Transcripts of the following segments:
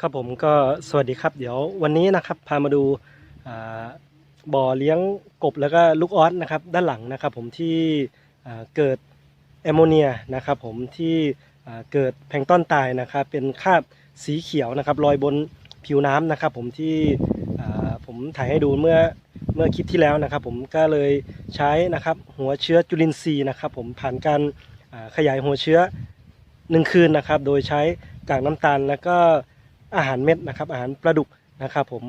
ครับผมก็สวัสดีครับ เดี๋ยววันนี้นะครับพามาดูบ่อเลี้ยงกบแล้วก็ลูกออสนะครับด้านหลังนะครับผมที่เกิดแอมโมเนียนะครับผมที่เกิดแพลงต้อนตายนะครับเป็นคราบสีเขียวนะครับลอยบนผิวน้ำนะครับผมที่ผมถ่ายให้ดูเมื่อเมื่อคลิปที่แล้วนะครับ ผมก็เลยใช้นะครับหัวเชื้อจุลินทรีย์นะครับ ผมผ่านการขยายหัวเชื้อหนึ่งคืนนะครับ โดยใช้กากน้ำตาลแล้วก็ อาหารเม็ดนะครับอาหารปลาดุกนะครับผม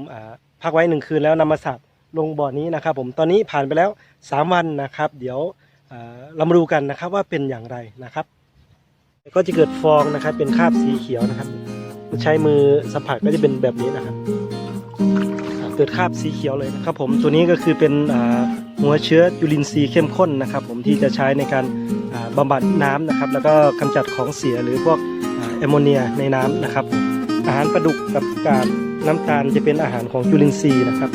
พักไว้หนึ่งคืนแล้วนำมาสับลงบ่อนี้นะครับ ผมตอนนี้ผ่านไปแล้ว 3 วันนะครับ เดี๋ยวเรามาดูกันนะครับว่าเป็นอย่างไรนะครับ ก็จะเกิดฟองนะครับเป็นคราบสีเขียวนะครับ ใช้มือสัมผัสก็จะเป็นแบบนี้นะครับเกิดคราบสีเขียวเลยนะครับ ผมตัวนี้ก็คือเป็นหัวเชื้อจุลินทรีย์เข้มข้นนะครับ ผมที่จะใช้ในการอ่าบำบัดน้ำนะครับ แล้วก็กำจัดของเสียหรือพวกแอมโมเนียในน้ำนะครับ อาหารปลาดุกกับกากน้ำตาลจะเป็นอาหารของจุลินทรีย์นะครับ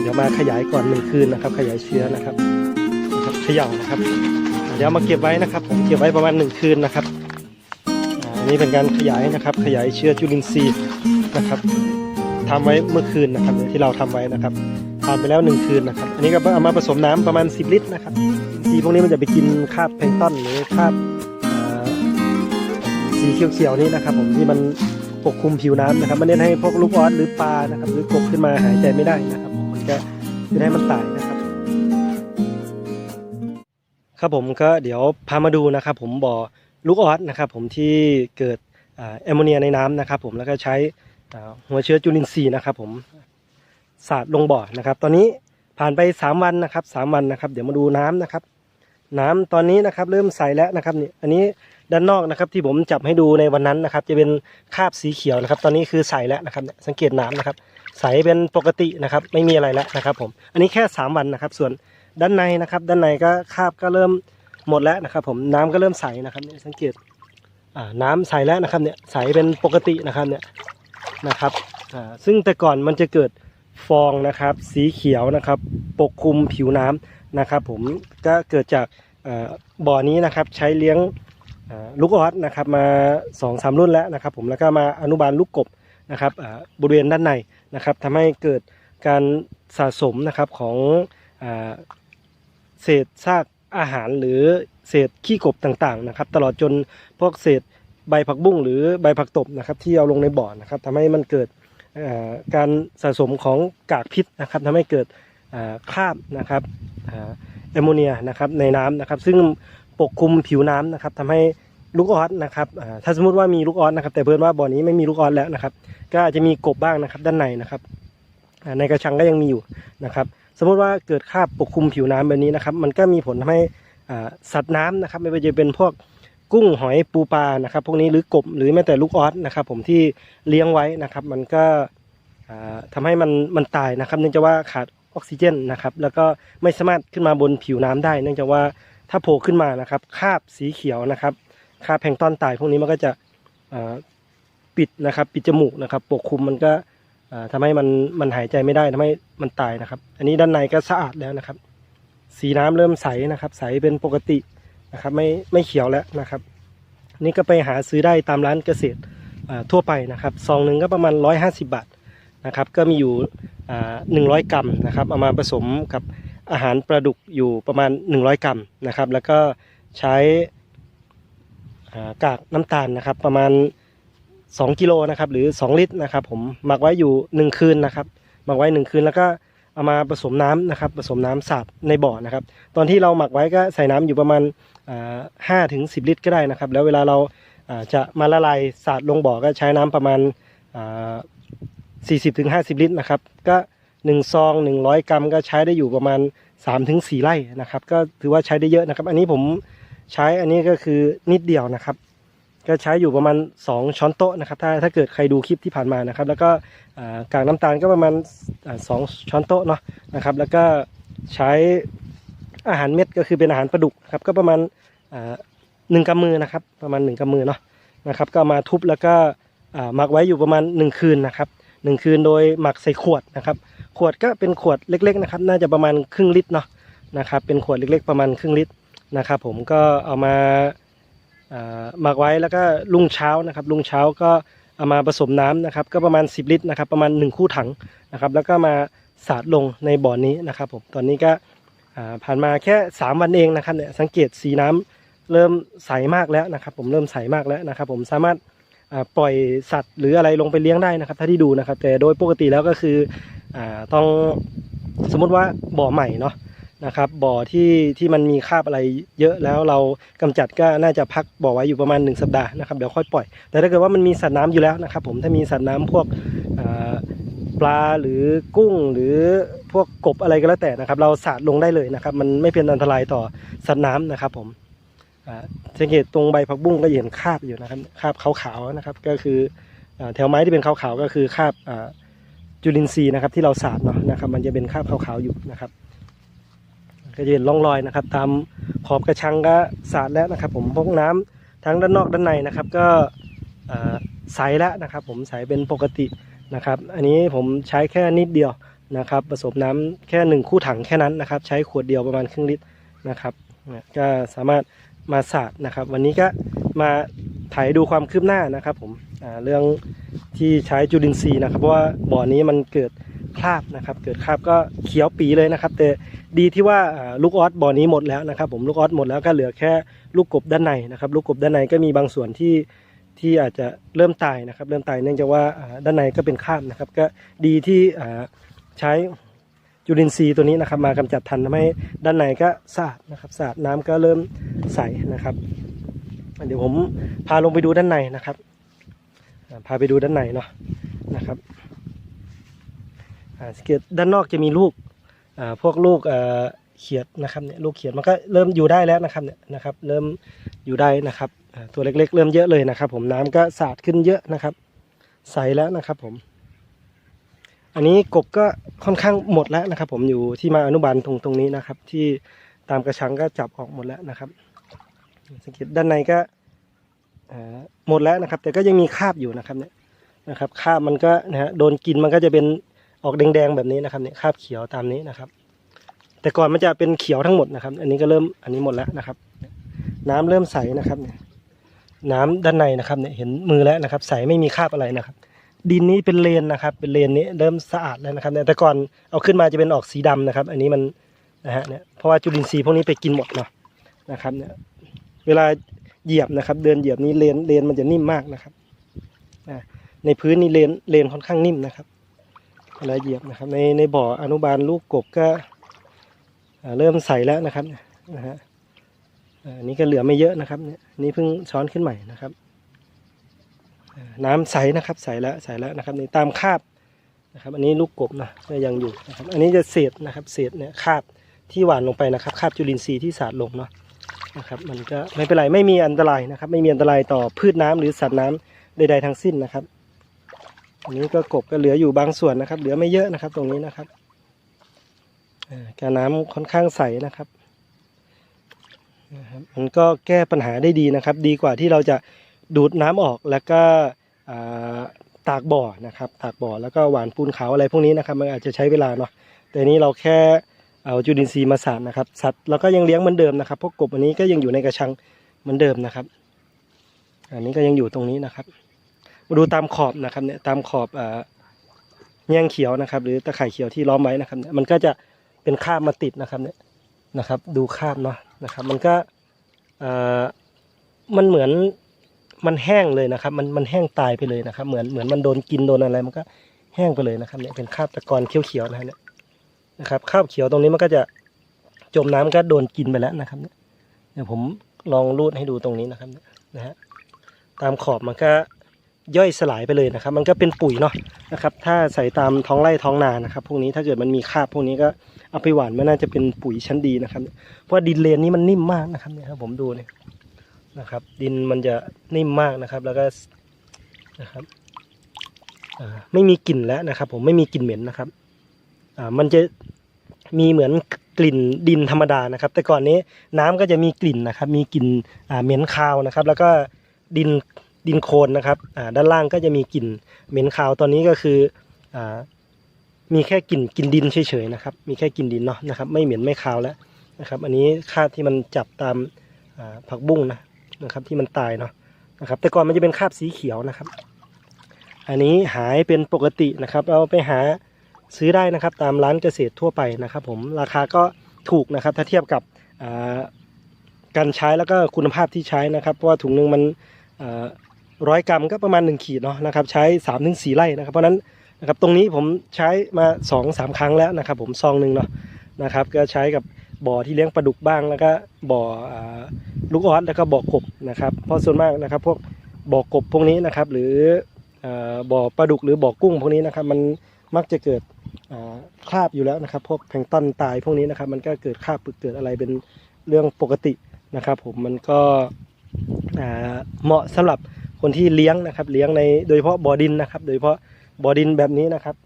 เดี๋ยวมาขยายก่อนหนึ่งคืนนะครับ ขยายเชื้อนะครับครับเขย่านะครับ เดี๋ยวมาเก็บไว้นะครับ ผมเก็บไว้ประมาณหนึ่งคืนนะครับอันนี้เป็นการขยายนะครับ ขยายเชื้อจุลินทรีย์นะครับทำไว้เมื่อคืนนะครับที่เราทำไว้นะครับผ่านไปแล้วหนึ่งคืนนะครับ อันนี้ก็เอามาผสมน้ำประมาณ 10 ลิตรนะครับสีพวกนี้มันจะไปกินคาบแพลงต้นหรือคาบสีเขียวๆนี่นะครับ ผมที่มัน ปกคลุมผิวน้ำนะครับไม่ได้ให้พวกลูกออสหรือปลานะครับ หรือกบขึ้นมาหายใจไม่ได้นะครับ มันก็จะได้มันตายนะครับ ครับผมก็เดี๋ยวพามาดูนะครับ ผมบ่อลูกออสนะครับ ผมที่เกิดแอมโมเนียในน้ำนะครับ ผมแล้วก็ใช้หัวเชื้อจุลินทรีย์นะครับ ผมสาดลงบ่อนะครับ ตอนนี้ผ่านไป 3 วันนะครับ 3 วันนะครับ เดี๋ยวมาดูน้ำนะครับ น้ำตอนนี้นะครับ เริ่มใสแล้วนะครับนี่อันนี้ ด้านนอกนะครับ ที่ผมจับให้ดูในวันนั้นนะครับ จะเป็นคราบสีเขียวนะครับ ตอนนี้คือใสแล้วนะครับสังเกตน้ำนะครับ ใสเป็นปกตินะครับ ไม่มีอะไรแล้วนะครับ ผมอันนี้แค่ 3 วันนะครับ ส่วนด้านในนะครับ ด้านในก็คราบก็เริ่มหมดแล้วนะครับ ผมน้ำก็เริ่มใสนะครับเนี่ยสังเกตอ่าน้ำใสแล้วนะครับเนี่ยใสเป็นปกตินะครับเนี่ยนะครับซึ่งแต่ก่อนมันจะเกิดฟองนะครับ สีเขียวนะครับ ปกคลุมผิวน้ำนะครับ ผมก็เกิดจากบ่อนี้นะครับ ใช้เลี้ยง ลูกออสนะครับมา2อสามรุ่นแล้วนะครับผมแล้วก็มาอนุบาลลูกกบนะครับบริเวณด้านในนะครับทำให้เกิดการสะสมนะครับของอเศษซากอาหารหรือเศษขี้กบต่างๆนะครับตลอดจนพวกเศษใบผักบุ้งหรือใบผักตบนะครับที่เอาลงในบ่อนะครับทำให้มันเกิดการสะสมของกากพิษนะครับทำให้เกิดคราบนะครับแอมโมเนียนะครับในน้ำนะครับซึ่ง ปกคลุมผิวน้ำนะครับทำให้ลูกออสนะครับถ้าสมมติว่ามีลูกออสนะครับ แต่เพิ่นว่าบ่อนี้ไม่มีลูกออสแล้วนะครับ ก็อาจจะมีกบบ้างนะครับ ด้านในนะครับในกระชังก็ยังมีอยู่นะครับ สมมติว่าเกิดคราบปกคลุมผิวน้ำแบบนี้นะครับ มันก็มีผลทำให้สัตว์น้ำนะครับ ไม่ว่าจะเป็นพวกกุ้งหอยปูปลานะครับ พวกนี้หรือกบหรือแม้แต่ลูกออสนะครับ ผมที่เลี้ยงไว้นะครับ มันก็อ่าทำให้มันมันตายนะครับ เนื่องจากว่าขาดออกซิเจนนะครับ แล้วก็ไม่สามารถขึ้นมาบนผิวน้ำได้ เนื่องจากว่า ถ้าโผล่ขึ้นมานะครับคราบสีเขียวนะครับคราบแพงต้อนตายพวกนี้มันก็จะปิดนะครับปิดจมูกนะครับ ปกคลุมมันก็อ่าทำให้มันมันหายใจไม่ได้ทำให้มันตายนะครับ อันนี้ด้านในก็สะอาดแล้วนะครับ สีน้ำเริ่มใสนะครับ ใสเป็นปกตินะครับ ไม่ไม่เขียวแล้วนะครับ นี่ก็ไปหาซื้อได้ตามร้านเกษตรทั่วไปนะครับซองหนึ่งก็ประมาณ 150 บาทนะครับ ก็มีอยู่หนึ่งร้อยกรัมนะครับเอามาผสมกับ อาหารปลาดุกอยู่ประมาณ 100 กรัมนะครับ แล้วก็ใช้ากากน้ำตาลนะครับ ประมาณ 2 กิโลนะครับ หรือ 2 ลิตรนะครับ ผมหมักไว้อยู่ 1 คืนนะครับหมักไว้ 1 คืนแล้วก็เอามาผสมน้ำนะครับ ผสมน้ำสาดในบ่อนะครับ ตอนที่เราหมักไว้ก็ใส่น้ำอยู่ประมาณห้าถึงสิลิตรก็ได้นะครับ แล้วเวลาเราอ่าจะมาละลายสาดลงบ่อก็ใช้น้ำประมาณสี่สิบถึงห้าสิบลิตรนะครับ ก็ หนึ่งซองหนึ่งร้อยกรัมก็ใช้ได้อยู่ประมาณสามถึงสี่ไร่นะครับ ก็ถือว่าใช้ได้เยอะนะครับ อันนี้ผมใช้อันนี้ก็คือนิดเดียวนะครับ ก็ใช้อยู่ประมาณ 2 ช้อนโต๊ะนะครับ ถ้าถ้าเกิดใครดูคลิปที่ผ่านมานะครับ แล้วก็กากน้ำตาลก็ประมาณสองช้อนโต๊ะเนาะนะครับ แล้วก็ใช้อาหารเม็ดก็คือเป็นอาหารปลาดุกครับก็ประมาณหนึ่งกำมือนะครับ ประมาณหนึ่งกำมือเนาะนะครับ ก็มาทุบแล้วก็หมักไว้อยู่ประมาณ1คืนนะครับ หนึ่งคืนโดยหมักใส่ขวดนะครับ ขวดก็เป็นขวดเล็กๆนะครับ น่าจะประมาณครึ่งลิตรเนาะนะครับ เป็นขวดเล็กๆประมาณครึ่งลิตรนะครับ ผมก็เอามาหมักไว้แล้วก็รุ่งเช้านะครับรุ่งเช้าก็เอามาผสมน้ำนะครับ ก็ประมาณ 10 ลิตรนะครับ ประมาณ 1 คู่ถังนะครับ แล้วก็มาสาดลงในบ่อนี้นะครับ ผมตอนนี้ก็ผ่านมาแค่ 3 วันเองนะครับเนี่ยสังเกตสีน้ำเริ่มใสมากแล้วนะครับ ผมเริ่มใสมากแล้วนะครับ ผมสามารถ ปล่อยสัตว์หรืออะไรลงไปเลี้ยงได้นะครับ ถ้าที่ดูนะครับ แต่โดยปกติแล้วก็คืออต้องสมมุติว่าบ่อใหม่เนาะนะครับบ่อที่ที่มันมีคราบอะไรเยอะแล้วเรากำจัดก็น่าจะพักบ่อไว้อยู่ประมาณ 1 สัปดาห์นะครับเดี๋ยวค่อยปล่อย แต่ถ้าเกิดว่ามันมีสัตว์น้ำอยู่แล้วนะครับ ผมถ้ามีสัตว์น้ำพวกปลาหรือกุ้งหรือพวกกบอะไรก็แล้วแต่นะครับ เราสาดลงได้เลยนะครับ มันไม่เป็นอันตรายต่อสัตว์น้ำนะครับผม สังเกตตรงใบผักบุ้งก็เห็นคราบอยู่นะครับคราบขาวๆนะครับ ก็คือแถวไม้ที่เป็นขาวๆก็คือคราบจุลินทรีย์นะครับ ที่เราสาดเนาะนะครับ มันจะเป็นคราบขาวๆอยู่นะครับ ก็จะเห็นร่องรอยนะครับ ตามขอบกระชังก็สาดแล้วนะครับ ผมพวกน้ำทั้งด้านนอกด้านในนะครับ ก็ใสแล้วนะครับ ผมใสเป็นปกตินะครับ อันนี้ผมใช้แค่นิดเดียวนะครับ ผสมน้ำแค่หนึ่งคู่ถังแค่นั้นนะครับ ใช้ขวดเดียวประมาณครึ่งลิตรนะครับก็สามารถ มาสาดนะครับ วันนี้ก็มาถ่ายดูความคืบหน้านะครับผมเรื่องที่ใช้จุลินทรีย์นะครับเพราะว่าบ่อนี้มันเกิดคราบนะครับ เกิดคราบก็เขียวปีเลยนะครับ แต่ดีที่ว่าลูกออสบ่อนี้หมดแล้วนะครับ ผมลูกออสหมดแล้วก็เหลือแค่ลูกกบด้านในนะครับ ลูกกบด้านในก็มีบางส่วนที่ที่อาจจะเริ่มตายนะครับ เริ่มตายเนื่องจากว่าด้านในก็เป็นคราบนะครับ ก็ดีที่ใช้จุลินทรีย์ตัวนี้นะครับ มากำจัดทันทำให้ด้านในก็สะอาดนะครับสะอาดน้ำก็เริ่ม ใสนะครับ เดี๋ยวผมพาลงไปดูด้านในนะครับพาไปดูด้านในเนาะนะครับสังเกตด้านนอกจะมีลูกพวกลูกเขียดนะครับเนี่ยลูกเขียดมันก็เริ่มอยู่ได้แล้วนะครับเนี่ยนะครับเริ่มอยู่ได้นะครับตัวเล็กๆ เริ่มเยอะเลยนะครับ ผมน้ำก็สาดขึ้นเยอะนะครับ ใสแล้วนะครับผม อันนี้กบก็ค่อนข้างหมดแล้วนะครับ ผมอยู่ที่มาอนุบาลตรงตรงนี้นะครับ ที่ตามกระชังก็จับออกหมดแล้วนะครับ สังเกตด้านในก็หมดแล้วนะครับ แต่ก็ยังมีคราบอยู่นะครับเนี่ยนะครับคราบมันก็นะฮะโดนกินมันก็จะเป็นออกแดงๆแบบนี้นะครับเนี่ยคราบเขียวตามนี้นะครับ แต่ก่อนมันจะเป็นเขียวทั้งหมดนะครับ อันนี้ก็เริ่มอันนี้หมดแล้วนะครับ น้ำเริ่มใสนะครับเนี่ยน้ำด้านในนะครับเนี่ยเห็นมือแล้วนะครับ ใสไม่มีคราบอะไรนะครับ ดินนี้เป็นเลนนะครับ เป็นเลนนี้เริ่มสะอาดแล้วนะครับเนี่ยแต่ก่อนเอาขึ้นมาจะเป็นออกสีดำนะครับ อันนี้มันนะฮะเนี่ยเพราะว่าจุลินทรีย์พวกนี้ไปกินหมดเนาะนะครับเนี่ย เวลาเหยียบนะครับ เดินเหยียบนี้เลนเลนมันจะนิ่มมากนะครับในพื้นนี่เลนเลนค่อนข้างนิ่มนะครับเวลาเหยียบนะครับ ในในบ่ออนุบาลลูกกบก็เริ่มใสแล้วนะครับนะฮะอันนี้ก็เหลือไม่เยอะนะครับนี่เพิ่งช้อนขึ้นใหม่นะครับ น้ำใสนะครับ ใสแล้วใสแล้วนะครับนี่ตามคาบนะครับ อันนี้ลูกกบนะก็ยังอยู่นะครับ อันนี้จะเศษนะครับ เศษเนี่ยคาบที่หวานลงไปนะครับ คาบจุลินทรีย์ที่สาดลงเนาะ นะครับ มันก็ไม่เป็นไรไม่มีอันตรายนะครับ ไม่มีอันตรายต่อพืชน้ำหรือสัตว์น้ำใดๆทั้งสิ้นนะครับอันนี้ก็กบก็เหลืออยู่บางส่วนนะครับ เหลือไม่เยอะนะครับ ตรงนี้นะครับการน้ำค่อนข้างใสนะครับนะครับมันก็แก้ปัญหาได้ดีนะครับ ดีกว่าที่เราจะดูดน้ำออกแล้วก็ตากบ่อนะครับ ตากบ่อแล้วก็หวานปูนขาวอะไรพวกนี้นะครับ มันอาจจะใช้เวลาเนาะแต่นี้เราแค่ เอาจุลินทรีย์มาสาดนะครับ สัตว์เราก็ยังเลี้ยงเหมือนเดิมนะครับพวกกบอันนี้ก็ยังอยู่ในกระชังเหมือนเดิมนะครับ อันนี้ก็ยังอยู่ตรงนี้นะครับมาดูตามขอบนะครับเนี่ยตามขอบอ่าแยงเขียวนะครับ หรือตะไคร่เขียวที่ล้อมไว้นะครับเนี่ยมันก็จะเป็นคราบมาติดนะครับเนี่ยนะครับ ดูคราบเนาะนะครับ มันก็อ่ามันเหมือนมันแห้งเลยนะครับ มันมันแห้งตายไปเลยนะครับ เหมือนเหมือนมันโดนกินโดนอะไร มันก็แห้งไปเลยนะครับเนี่ยเป็นคราบตะกอนเขียวๆนะฮะเนี่ย นะครับข้าวเขียวตรงนี้มันก็จะจมน้ำก็โดนกินไปแล้วนะครับเดี๋ยวผมลองรูดให้ดูตรงนี้นะครับนะฮะตามขอบมันก็ย่อยสลายไปเลยนะครับ มันก็เป็นปุ๋ยเนาะนะครับ ถ้าใส่ตามท้องไร่ท้องนานะครับ พวกนี้ถ้าเกิดมันมีคาบพวกนี้ก็เอาไปหว่านมันน่าจะเป็นปุ๋ยชั้นดีนะครับ เพราะดินเลนนี้มันนิ่มมากนะครับเนี่ยครับผมดูเนี่ยนะครับ ดินมันจะนิ่มมากนะครับ แล้วก็นะครับไม่มีกลิ่นแล้วนะครับ ผมไม่มีกลิ่นเหม็นนะครับ มันจะมีเหมือนกลิ่นดินธรรมดานะครับ แต่ก่อนนี้น้ำก็จะมีกลิ่นนะครับ มีกลิ่นเหม็นคาวนะครับ แล้วก็ดินดินโคลนนะครับด้านล่างก็จะมีกลิ่นเหม็นคาวตอนนี้ก็คืออมีแค่กลิ่นกลิ่นดินเฉยๆนะครับ มีแค่กลิ่นดินเนาะนะครับ ไม่เหม็นไม่คาวแล้วนะครับ อันนี้คราบที่มันจับตามผักบุ้งนะนะครับ ที่มันตายเนาะนะครับ แต่ก่อนมันจะเป็นคาบสีเขียวนะครับ อันนี้หายเป็นปกตินะครับ เราไปหา ซื้อได้นะครับตามร้านเกษตรทั่วไปนะครับ ผมราคาก็ถูกนะครับ ถ้าเทียบกับการใช้แล้วก็คุณภาพที่ใช้นะครับเพราะว่าถุงหนึ่งมันร้อยกรัมก็ประมาณ 1 ขีดเนาะนะครับใช้3าถึงสไร่นะครับ เพราะนั้นนะครับตรงนี้ผมใช้มา2อสาครั้งแล้วนะครับ ผมซองหนึ่งเนาะนะครับก็ใช้กับบ่อที่เลี้ยงปลาดุกบ้างแล้วก็บ่ออลูกออสแล้วก็บ่อกบนะครับเพราะส่วนมากนะครับพวกบ่อกบพวกนี้นะครับ หรืออบ่อปลาดุกหรือบ่อกุ้งพวกนี้นะครับ มันมักจะเกิด คราบอยู่แล้วนะครับ พวกแพลงต้นตายพวกนี้นะครับ มันก็เกิดคราบเกิดอะไรเป็นเรื่องปกตินะครับ ผมมันก็เหมาะสำหรับคนที่เลี้ยงนะครับ เลี้ยงในโดยเฉพาะบ่อดินนะครับ โดยเฉพาะบ่อดินแบบนี้นะครับ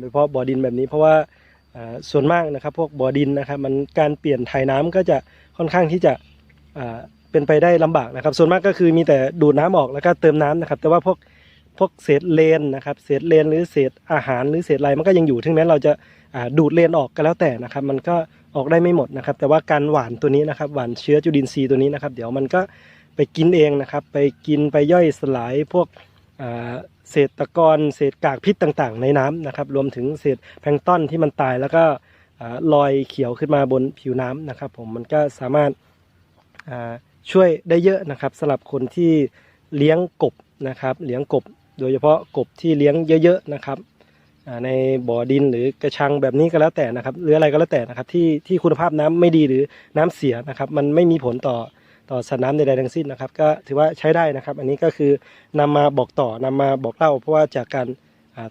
โดยเฉพาะบ่อดินแบบนี้ เพราะว่าส่วนมากนะครับ พวกบ่อดินนะครับ มันการเปลี่ยนถ่ายน้ำก็จะค่อนข้างที่จะเป็นไปได้ลำบากนะครับ ส่วนมากก็คือมีแต่ดูดน้ำออกแล้วก็เติมน้ำนะครับ แต่ว่าพวก พวกเศษเลนนะครับเศษเลนหรือเศษอาหารหรือเศษอะไรมันก็ยังอยู่ถึงแม้เราจะาดูดเลนออกก็แล้วแต่นะครับมันก็ออกได้ไม่หมดนะครับ แต่ว่าการหว่านตัวนี้นะครับหว่านเชื้อจุลินทรีย์ตัวนี้นะครับ เดี๋ยวมันก็ไปกินเองนะครับ ไปกินไปย่อยสลายพวกเศษตะกอนเศษกากพิษต่างๆ ในน้ำนะครับ รวมถึงเศษแพลงต้นที่มันตายแล้วก็ลอยเขียวขึ้นมาบนผิวน้ำนะครับ ผมมันก็สามารถช่วยได้เยอะนะครับสำหรับคนที่เลี้ยงกบนะครับ เลี้ยงกบ โดยเฉพาะกบที่เลี้ยงเยอะๆนะครับในบ่อดินหรือกระชังแบบนี้ก็แล้วแต่นะครับ หรืออะไรก็แล้วแต่นะครับที่ที่คุณภาพน้ำไม่ดีหรือน้ำเสียนะครับ มันไม่มีผลต่อต่อสัตว์น้ำใดๆทั้งสิ้นนะครับ ก็ถือว่าใช้ได้นะครับ อันนี้ก็คือนำมาบอกต่อนำมาบอกเล่า เพราะว่าจากการ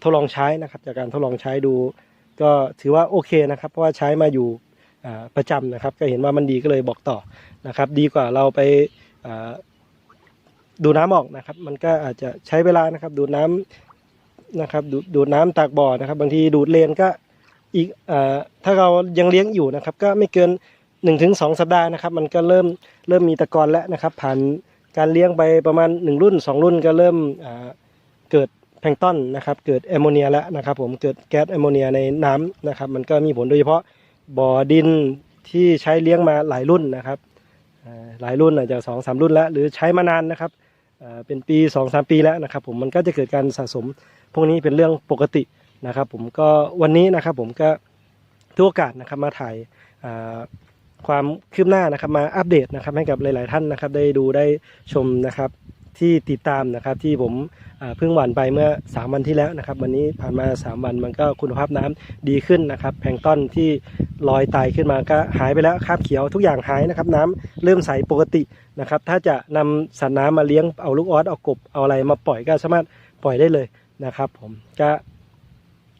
ทดลองใช้นะครับ จากการทดลองใช้ดู ก็ถือว่าโอเคนะครับ เพราะว่าใช้มาอยู่ประจำนะครับ ก็เห็นว่ามันดีก็เลยบอกต่อนะครับ ดีกว่าเราไป ดูน้ำออกนะครับ มันก็อาจจะใช้เวลานะครับ ดูดน้ำนะครับดูดูดน้ำตากบ่อนะครับ บางทีดูดเลนก็อีกอาถ้าเรายังเลี้ยงอยู่นะครับ ก็ไม่เกิน1นถึงสสัปดาห์นะครับ มันก็เริ่มเริ่มมีตะกอนแล้วนะครับ ผ่านการเลี้ยงไปประมาณ 1 รุ่น 2 รุ่นก็เริ่มอ่าเกิดแพลงต้นนะครับ เกิดแอมโมเนียแล้วนะครับ ผมเกิดแก๊สแอมโมเนียในน้ำนะครับ มันก็มีผลโดยเฉพาะบ่อดินที่ใช้เลี้ยงมาหลายรุ่นนะครับหลายรุ่นอาจจะสองสามรุ่นแล้ว หรือใช้มานานนะครับ เป็นปีสองสามปีแล้วนะครับผมมันก็จะเกิดการสะสม พวกนี้เป็นเรื่องปกตินะครับผมก็วันนี้นะครับผมก็ทุกโอกาสนะครับมาถ่ายความคืบหน้านะครับมาอัปเดตนะครับให้กับหลาย ๆ ท่านนะครับได้ดูได้ชมนะครับ ที่ติดตามนะครับที่ผมเพิ่งหว่านไปเมื่อ 3 วันที่แล้วนะครับ วันนี้ผ่านมา 3 วันมันก็คุณภาพน้ำดีขึ้นนะครับ แพงต้นที่ลอยตายขึ้นมาก็หายไปแล้วคราบเขียวทุกอย่างหายนะครับ น้ำเริ่มใสปกตินะครับ ถ้าจะนำสัตว์น้ำมาเลี้ยงเอาลูกออสเอากบเอาอะไรมาปล่อยก็สามารถปล่อยได้เลยนะครับ ผมก็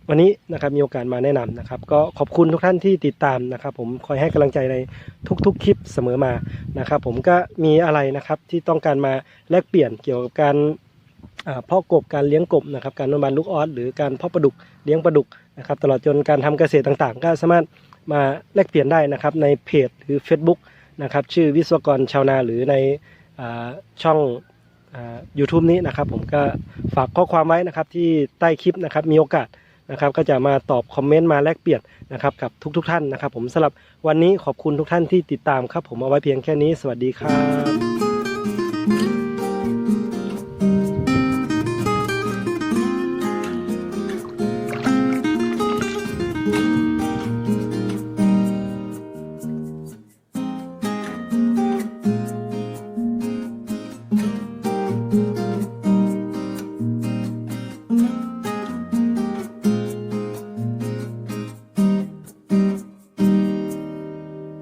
วันนี้นะครับมีโอกาสมาแนะนำนะครับ ก็ขอบคุณทุกท่านที่ติดตามนะครับ ผมคอยให้กำลังใจในทุกๆคลิปเสมอมานะครับ ผมก็มีอะไรนะครับที่ต้องการมาแลกเปลี่ยนเกี่ยวกับการอ่าเพาะกบการเลี้ยงกบนะครับการนวดบานลูกออสหรือการเพาะปลาดุกเลี้ยงปลาดุกนะครับ ตลอดจนการทำเกษตรต่างๆ ก็สามารถมาแลกเปลี่ยนได้นะครับในเพจหรือ Facebook นะครับชื่อวิศวกรชาวนาหรือในอ่าช่องอ่า YouTube นี้นะครับผมก็ฝากข้อความไว้นะครับที่ใต้คลิปนะครับมีโอกาส นะครับก็จะมาตอบคอมเมนต์มาแลกเปลี่ยนนะครับกับทุกๆทท่านนะครับ ผมสำหรับวันนี้ขอบคุณทุกท่านที่ติดตามครับ ผมเอาไว้เพียงแค่นี้ สวัสดีครับ